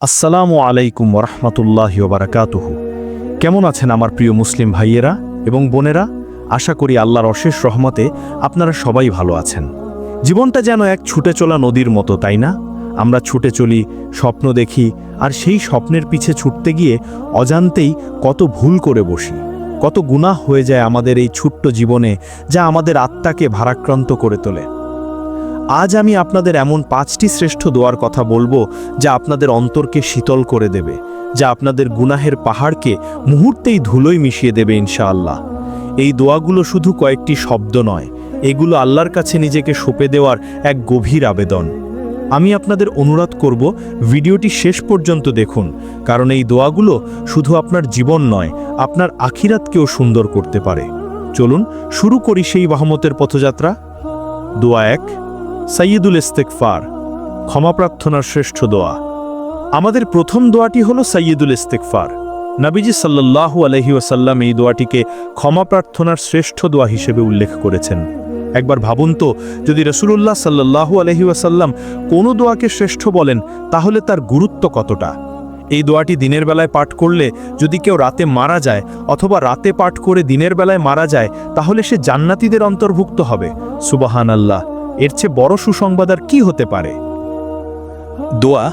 আসসালামু আলাইকুম রহমতুল্লাহ বারাকাতুহু কেমন আছেন আমার প্রিয় মুসলিম ভাইয়েরা এবং বোনেরা? আশা করি আল্লাহর অশেষ রহমতে আপনারা সবাই ভালো আছেন। জীবনটা যেন এক ছুটে চলা নদীর মতো, তাই না? আমরা ছুটে চলি, স্বপ্ন দেখি, আর সেই স্বপ্নের পিছে ছুটতে গিয়ে অজান্তেই কত ভুল করে বসি। কত গুনাহ হয়ে যায় আমাদের এই ছোট্ট জীবনে, যা আমাদের আত্মাকে ভারাক্রান্ত করে তোলে। আজ আমি আপনাদের এমন পাঁচটি শ্রেষ্ঠ দোয়ার কথা বলব যা আপনাদের অন্তরকে শীতল করে দেবে, যা আপনাদের গুনাহের পাহাড়কে মুহূর্তেই ধুলোয় মিশিয়ে দেবে ইনশাআল্লাহ। এই দোয়াগুলো শুধু কয়েকটি শব্দ নয়, এগুলো আল্লাহর কাছে নিজেকে সঁপে দেওয়ার এক গভীর আবেদন। আমি আপনাদের অনুরোধ করব, ভিডিওটি শেষ পর্যন্ত দেখুন, কারণ এই দোয়াগুলো শুধু আপনার জীবন নয়, আপনার আখিরাতকেও সুন্দর করতে পারে। চলুন, শুরু করি সেই বাহমতের পথযাত্রা। দোয়া এক। সাইয়দুল ইস্তেকফার ক্ষমা প্রার্থনার শ্রেষ্ঠ দোয়া। আমাদের প্রথম দোয়াটি হল সাইয়দুল ইস্তেকফার নাবিজি সাল্লাল্লাহু আলহি ওয়াসাল্লাম এই দোয়াটিকে ক্ষমা প্রার্থনার শ্রেষ্ঠ দোয়া হিসেবে উল্লেখ করেছেন। একবার ভাবুন তো, যদি রসুলুল্লাহ সাল্লাল্লাহু আলহি ওয়াসাল্লাম কোনো দোয়াকে শ্রেষ্ঠ বলেন, তাহলে তার গুরুত্ব কতটা? এই দোয়াটি দিনের বেলায় পাঠ করলে যদি কেউ রাতে মারা যায় অথবা রাতে পাঠ করে দিনের বেলায় মারা যায়, তাহলে সে জান্নাতিদের অন্তর্ভুক্ত হবে। সুবাহান আল্লাহ এর চেয়ে বড় সুসংবাদ আর কি হতে পারে? দোয়া,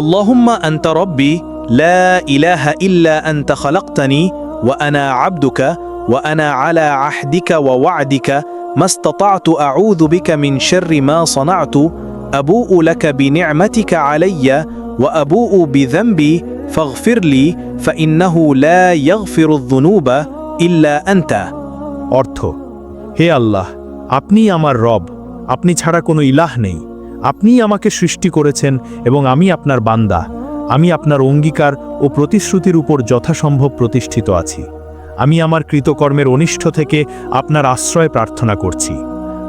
আল্লাহুম্মা আন্তা রব্বি, লা ইলাহা ইল্লা আন্তা খালাক্তানি, ওয়া আনা আবদুকা, ওয়া আনা আলা আহদিকা ওয়া ওয়া'দিকা, মাস্তাতা'তু আউযু বিকা মিন শাররি মা সানা'তু, আবুউ লাকা বিনি'মাতিকা আলাইয়া, ওয়া আবুউ বিযানবি ফাগফির লি ফাইন্নাহু লা ইয়াগফিরু যুনুবা ইল্লা আনতা। অর্থ, হে আল্লাহ আপনি আমার রব আপনি ছাড়া কোনো ইলাহ নেই। আপনিই আমাকে সৃষ্টি করেছেন এবং আমি আপনার বান্দা। আমি আপনার অঙ্গীকার ও প্রতিশ্রুতির উপর যথাসম্ভব প্রতিষ্ঠিত আছি। আমি আমার কৃতকর্মের অনিষ্ঠ থেকে আপনার আশ্রয় প্রার্থনা করছি।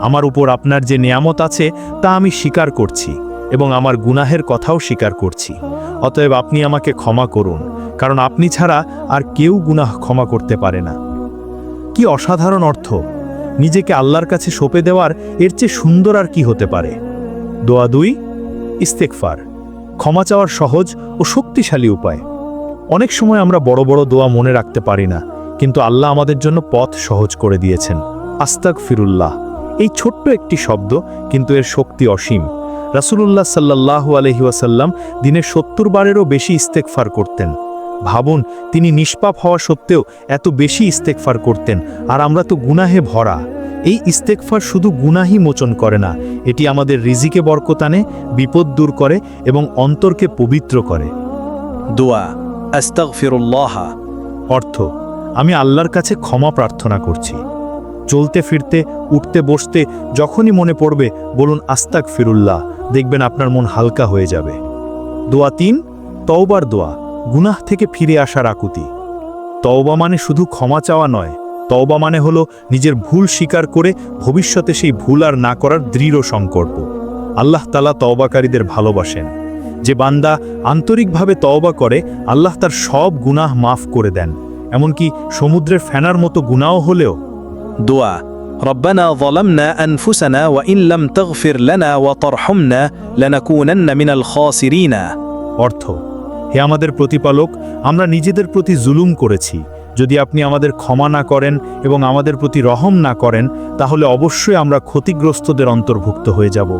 আমার উপর আপনার যে নিয়ামত আছে, তা আমি স্বীকার করছি এবং আমার গুনাহের কথাও স্বীকার করছি। অতএব আপনি আমাকে ক্ষমা করুন, কারণ আপনি ছাড়া আর কেউ গুনাহ ক্ষমা করতে পারে না। কি অসাধারণ অর্থ! নিজেকে আল্লাহর কাছে সঁপে দেওয়ার এর চেয়ে সুন্দর আর কি হতে পারে? দোয়া দুই ইস্তেকফার ক্ষমা চাওয়ার সহজ ও শক্তিশালী উপায়। অনেক সময় আমরা বড় বড় দোয়া মনে রাখতে পারি না, কিন্তু আল্লাহ আমাদের জন্য পথ সহজ করে দিয়েছেন। আস্তাক ফিরুল্লাহ এই ছোট্ট একটি শব্দ কিন্তু এর শক্তি অসীম। রাসূলুল্লাহ সাল্লাল্লাহু আলহি ওয়াসাল্লাম দিনে সত্তর বারেরও বেশি ইস্তেকফার করতেন। ভাবুন তিনি নিষ্পাপ হওয়া সত্ত্বেও এত বেশি ইস্তেকফার করতেন আর আমরা তো গুনাহে ভরা। এই ইস্তেকফার শুধু গুনাহি মোচন করে না এটি আমাদের রিজিকে বরকতানে বিপদ দূর করে এবং অন্তরকে পবিত্র করে। দোয়া আস্তাগফিরুল্লাহ। অর্থ আমি আল্লাহর কাছে ক্ষমা প্রার্থনা করছি। চলতে ফিরতে উঠতে বসতে যখনই মনে পড়বে বলুন আস্তাক ফিরুল্লাহ দেখবেন আপনার মন হালকা হয়ে যাবে। দোয়া তিন তওবার দোয়া। গুনাহ থেকে ফিরে আসার আকুতি তওবা মানে শুধু ক্ষমা চাওয়া নয় তওবা মানে হলো নিজের ভুল স্বীকার করে ভবিষ্যতে সেই ভুল আর না করার দৃঢ় সংকল্প আল্লাহ তালা তওবাকারীদের ভালোবাসেন যে বান্দা আন্তরিকভাবে তওবা করে আল্লাহ তার সব গুনাহ মাফ করে দেন এমনকি সমুদ্রের ফেনার মতো গুনাও হলেও দোয়া ربنا ظلمنا أنفسنا وإن لم تغفر لنا وترحمنا لنكونن من الخاسرين অর্থ হে আমাদের প্রতিপালক, আমরা নিজেদের প্রতি জুলুম করেছি। যদি আপনি আমাদের ক্ষমা না করেন এবং আমাদের প্রতি রহম না করেন, তাহলে অবশ্যই আমরা ক্ষতিগ্রস্তদের অন্তর্ভুক্ত হয়ে যাব।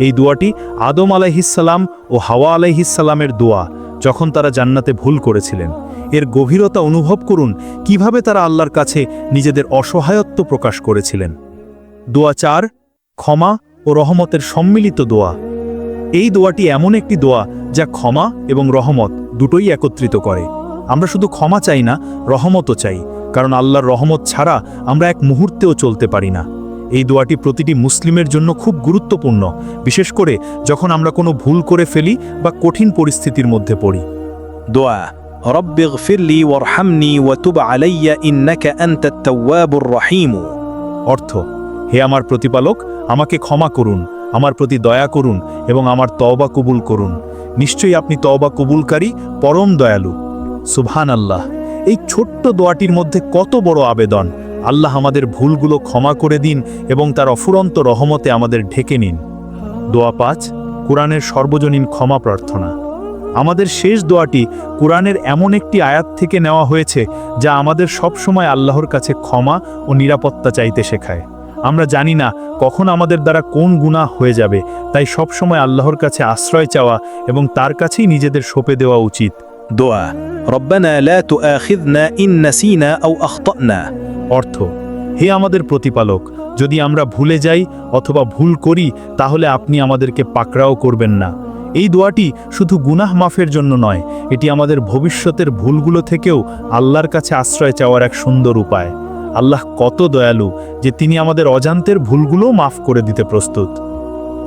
এই দোয়াটি আদম আলাইহিসাল্লাম ও হাওয়া আলাইহিসাল্লামের দোয়া, যখন তারা জান্নাতে ভুল করেছিলেন। এর গভীরতা অনুভব করুন, কীভাবে তারা আল্লাহর কাছে নিজেদের অসহায়ত্ব প্রকাশ করেছিলেন। দোয়া চার, ক্ষমা ও রহমতের সম্মিলিত দোয়া। এই দোয়াটি এমন একটি দোয়া যা ক্ষমা এবং রহমত দুটোই একত্রিত করে আমরা শুধু ক্ষমা চাই না রহমতও চাই কারণ আল্লাহর রহমত ছাড়া আমরা এক মুহূর্তেও চলতে পারি না এই দোয়াটি প্রতিটি মুসলিমের জন্য খুব গুরুত্বপূর্ণ বিশেষ করে যখন আমরা কোনো ভুল করে ফেলি বা কঠিন পরিস্থিতির মধ্যে পড়ি দোয়া رب اغفر لي وارحمني وتب علي إنك أنت التواب الرحيم অর্থ হে আমার প্রতিপালক আমাকে ক্ষমা করুন আমার প্রতি দয়া করুন এবং আমার তওবা কবুল করুন। নিশ্চয়ই আপনি তওবা কবুলকারী, পরম দয়ালু। সুবহান আল্লাহ এই ছোট্ট দোয়াটির মধ্যে কত বড় আবেদন। আল্লাহ আমাদের ভুলগুলো ক্ষমা করে দিন এবং তার অফুরন্ত রহমতে আমাদের ঢেকে নিন। দোয়া পাঁচ, কোরআনের সর্বজনীন ক্ষমা প্রার্থনা। আমাদের শেষ দোয়াটি কোরআনের এমন একটি আয়াত থেকে নেওয়া হয়েছে যা আমাদের সবসময় আল্লাহর কাছে ক্ষমা ও নিরাপত্তা চাইতে শেখায়। আমরা জানি না কখন আমাদের দ্বারা কোন গুনাহ হয়ে যাবে তাই সবসময় আল্লাহর কাছে আশ্রয় চাওয়া এবং তার কাছেই নিজেদের সঁপে দেওয়া উচিত। দোয়া রব্বানা লা তুআখিযনা ইন নাসিনা আও আখতানা। অর্থ হে আমাদের প্রতিপালক যদি আমরা ভুলে যাই অথবা ভুল করি তাহলে আপনি আমাদেরকে পাকড়াও করবেন না। এই দোয়াটি শুধু গুনাহ মাফের জন্য নয় এটি আমাদের ভবিষ্যতের ভুলগুলো থেকেও আল্লাহর কাছে আশ্রয় চাওয়ার এক সুন্দর উপায়। আল্লাহ কত দয়ালু যে তিনি আমাদের অজান্তের ভুলগুলোও মাফ করে দিতে প্রস্তুত।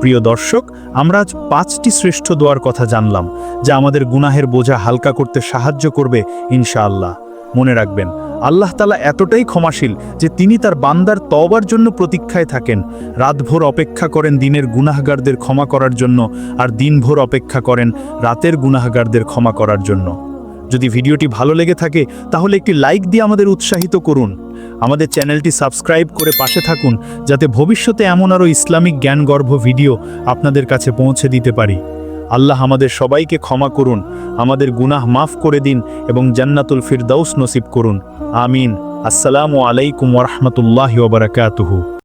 প্রিয় দর্শক, আমরা আজ পাঁচটি শ্রেষ্ঠ দোয়ার কথা জানলাম, যা আমাদের গুনাহের বোঝা হালকা করতে সাহায্য করবে, ইনশাআল্লাহ। মনে রাখবেন, আল্লাহ তালা এতটাই ক্ষমাশীল যে তিনি তার বান্দার তওবার জন্য প্রতীক্ষায় থাকেন। রাতভর অপেক্ষা করেন দিনের গুনাহগারদের ক্ষমা করার জন্য আর দিনভর অপেক্ষা করেন রাতের গুনাহগারদের ক্ষমা করার জন্য। যদি ভিডিওটি ভালো লেগে থাকে, তাহলে একটি লাইক দিয়ে আমাদের উৎসাহিত করুন। আমাদের চ্যানেলটি সাবস্ক্রাইব করে পাশে থাকুন, যাতে ভবিষ্যতে এমন আরও ইসলামিক জ্ঞানগর্ভ ভিডিও আপনাদের কাছে পৌঁছে দিতে পারি। আল্লাহ আমাদের সবাইকে ক্ষমা করুন, আমাদের গুনাহ মাফ করে দিন এবং জান্নাতুল ফিরদাউস নসিব করুন। আমিন। আসসালামু আলাইকুম ওরহমতুল্লাহ ওবরাকাতুহু